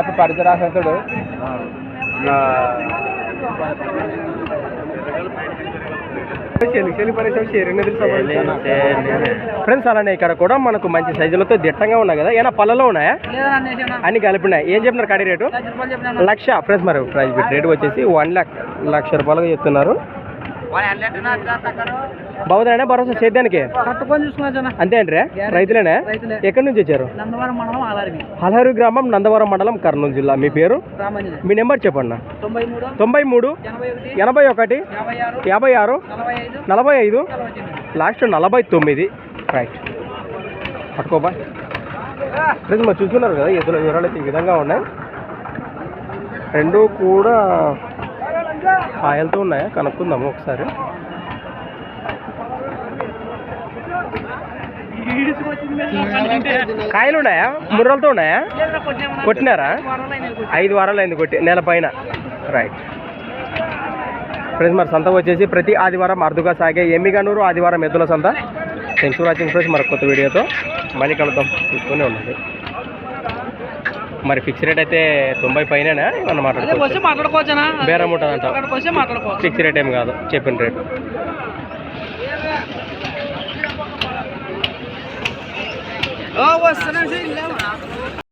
ఇప్పుడు పరిచయ రాసేస్తాడు ఫ్రెండ్స్ అలానే ఇక్కడ కూడా మనకు మంచి సైజులతో దిట్టంగా ఉన్నాయి కదా. ఏమైనా పళ్ళలో ఉన్నాయా? అన్ని కలిపినాయి. ఏం చెప్పినారు కడి రేటు? లక్ష. ఫ్రెండ్స్ మరి ప్రైస్ రేటు వచ్చేసి వన్ ల్యాక్ లక్ష రూపాయలుగా చెప్తున్నారు. బాగుందండి భరోసా సేద్యానికి అంతే అండి రైతులేనా? రైతులే. ఎక్కడి నుంచి వచ్చారు? హలహరి గ్రామం నందవరం మండలం కర్నూలు జిల్లా. మీ పేరు? మీ నెంబర్ చెప్పండి. తొంభై మూడు ఎనభై ఒకటి యాభై ఆరు నలభై ఐదు లాస్ట్ నలభై తొమ్మిది. రైట్ పట్టుకోబా ఫ్రెండ్స్ మరి చూస్తున్నారు కదా ఎదురు వివరాలు అయితే ఈ విధంగా ఉన్నాయి. రెండు కూడా కాయలతో ఉన్నాయా? కనుక్కుందాము ఒకసారి. కాయలు ఉన్నాయా? ముర్రలతో ఉన్నాయా? కొట్టినారా? ఐదు వారాలు అయింది కొట్టి నెల పైన. రైట్ ఫ్రెండ్స్ మరి సంత వచ్చేసి ప్రతి ఆదివారం అరుదుగా సాగే ఎమ్మిగనూరు ఆదివారం ఎద్దుల సంత. థ్యాంక్స్ ఫర్ వాచింగ్ ఫ్రెండ్స్ మరి కొత్త వీడియోతో మళ్ళీ కలుద్దాం. చూసుకునే ఉండండి. మరి ఫిక్స్ రేట్ అయితే తొంభై పైన వచ్చి మాట్లాడుకోవచ్చు బేరం ఉంటుందంట. ఫిక్స్ రేట్ ఏం కాదు. చెప్పిన రేట్ 啊我四点水你来吗